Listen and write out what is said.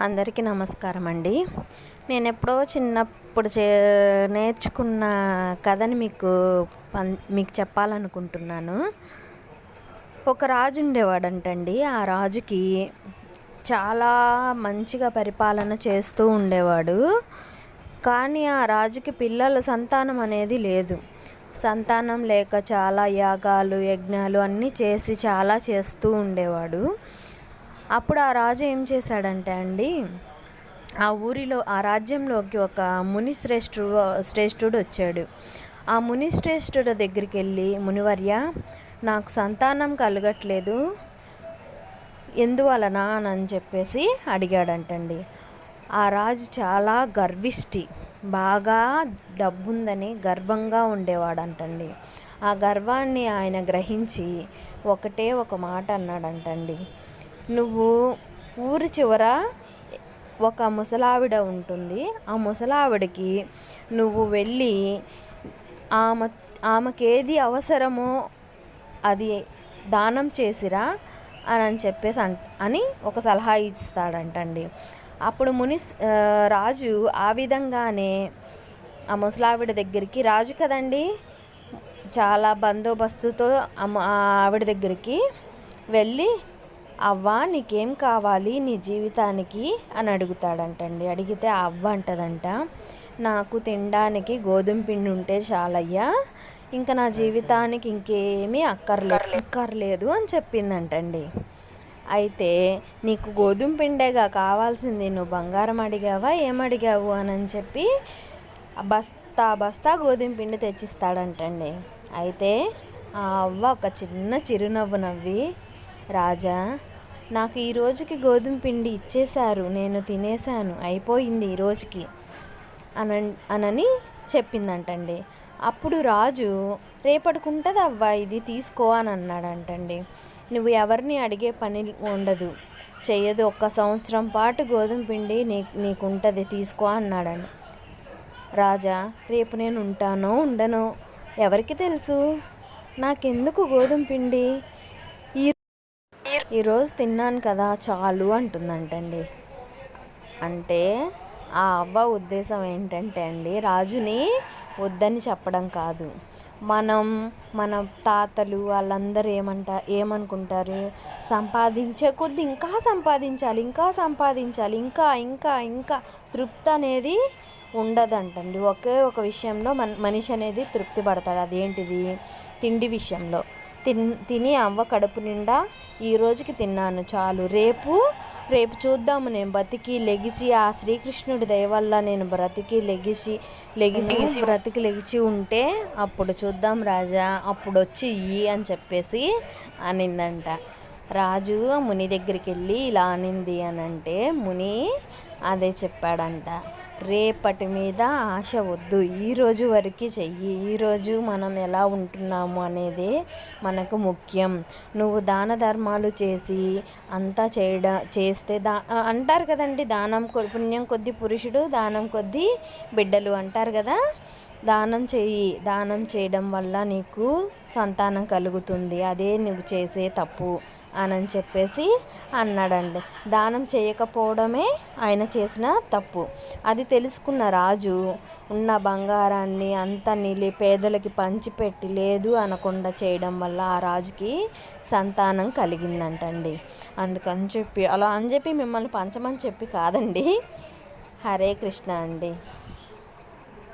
అందరికీ నమస్కారం అండి నేను ఎప్పుడో చిన్నప్పుడు చే నేర్చుకున్న కథని మీకు పం మీకు చెప్పాలనుకుంటున్నాను. ఒక రాజు ఉండేవాడంటండి. ఆ రాజుకి చాలా మంచిగా పరిపాలన చేస్తూ ఉండేవాడు. కానీ ఆ రాజుకి పిల్లల సంతానం అనేది లేదు. సంతానం లేక చాలా యాగాలు యజ్ఞాలు అన్నీ చేసి చాలా చేస్తూ ఉండేవాడు. అప్పుడు ఆ రాజు ఏం చేశాడంటే అండి ఆ ఊరిలో ఆ రాజ్యంలోకి ఒక ముని శ్రేష్ఠుడు శ్రేష్ఠుడు వచ్చాడు. ఆ ముని శ్రేష్ఠుడు దగ్గరికి వెళ్ళి మునివర్య నాకు సంతానం కలగట్లేదు. ఎందువలన అని చెప్పేసి అడిగాడంటండి. ఆ రాజు చాలా గర్విష్టి బాగా డబ్బుందని గర్వంగా ఉండేవాడంటండి. ఆ గర్వాన్ని ఆయన గ్రహించి ఒకటే ఒక మాట అన్నాడంటండి. నువ్వు ఊరి చివర ఒక ముసలావిడ ఉంటుంది. ఆ ముసలావిడకి నువ్వు వెళ్ళి ఆమె ఆమెకి ఏది అవసరమో అది దానం చేసిరా అని అని చెప్పేసి అని ఒక సలహా ఇస్తాడంటండి. అప్పుడు ముని రాజు ఆ విధంగానే ఆ ముసలావిడ దగ్గరికి రాజు కదండి చాలా బందోబస్తుతో ఆవిడ దగ్గరికి వెళ్ళి అవ్వ నీకేం కావాలి నీ జీవితానికి? అని అడుగుతాడంటండి. అడిగితే అవ్వ అంటదంట. నాకు తినడానికి గోధుమ పిండి ఉంటే చాలయ్యా ఇంకా నా జీవితానికి ఇంకేమీ అక్కర్లేదు అక్కర్లేదు అని చెప్పిందంటండి. అయితే నీకు గోధుమ పిండేగా కావాల్సింది నువ్వు బంగారం అడిగావా ఏమడిగావు అని చెప్పి బస్తా బస్తా గోధుమ పిండి తెచ్చిస్తాడంటండి. అయితే ఆ అవ్వ ఒక చిన్న చిరునవ్వు నవ్వి రాజా నాకు ఈ రోజుకి గోధుమ పిండి ఇచ్చేశారు. నేను తినేశాను. అయిపోయింది ఈ రోజుకి అన అనని చెప్పిందంటండి. అప్పుడు రాజు రేపటికుంటుంది అవ్వా అవ్వ ఇది తీసుకో అని అన్నాడంటండి నువ్వు ఎవరిని అడిగే పని ఉండదు. చెయ్యదు. ఒక్క సంవత్సరం పాటు గోధుమ పిండి నీ నీకుంటుంది. తీసుకో అన్నాడండి రాజా రేపు నేను ఉంటానో ఉండనో ఎవరికి తెలుసు? నాకెందుకు గోధుమ పిండి? ఈరోజు తిన్నాను కదా చాలు అంటుందంటండి. అంటే ఆ అవ్వ ఉద్దేశం ఏంటంటే అండి రాజుని వద్దని చెప్పడం కాదు. మనం మన తాతలు వాళ్ళందరూ ఏమంట ఏమనుకుంటారు? సంపాదించే కొద్ది ఇంకా సంపాదించాలి ఇంకా సంపాదించాలి ఇంకా ఇంకా ఇంకా తృప్తి అనేది ఉండదంటండి. ఒకే ఒక విషయంలో మన మనిషి అనేది తృప్తి పడతాడు. అదేంటిది? తిండి విషయంలో. తిన్ తిని అవ్వ కడుపు నిండా ఈ రోజుకి తిన్నాను చాలు. రేపు రేపు చూద్దాము నేను బతికి లెగిసి ఆ శ్రీకృష్ణుడి దయవల్ల నేను బ్రతికి లెగిసి లెగిసి బ్రతికి లెగిసి ఉంటే అప్పుడు చూద్దాం రాజా అప్పుడు వచ్చి ఇయ్యి అని చెప్పేసి అనిందంట. రాజు ముని దగ్గరికి వెళ్ళి ఇలా అనింది అని అంటే ముని అదే చెప్పాడంట. రేపటి మీద ఆశ వద్దు. ఈరోజు వరకు చెయ్యి. ఈరోజు మనం ఎలా ఉంటున్నాము అనేది మనకు ముఖ్యం. నువ్వు దాన ధర్మాలు చేసి అంతా చేయడం చేస్తే దా అంటారు కదండి దానం పుణ్యం కొద్ది పురుషుడు దానం కొద్ది బిడ్డలు అంటారు కదా? దానం చెయ్యి. దానం చేయడం వల్ల నీకు సంతానం కలుగుతుంది. అదే నువ్వు చేసే తప్పు. అని చెప్పేసి అన్నాడండి. దానం చేయకపోవడమే ఆయన చేసిన తప్పు. అది తెలుసుకున్న రాజు ఉన్న బంగారాన్ని అంతా నిలి పేదలకి పంచిపెట్టి లేదు అనకుండా చేయడం వల్ల ఆ రాజుకి సంతానం కలిగిందంటండి. అందుకని చెప్పి అలా అని చెప్పి మిమ్మల్ని పంచమని చెప్పి కాదండి. హరే కృష్ణ అండి.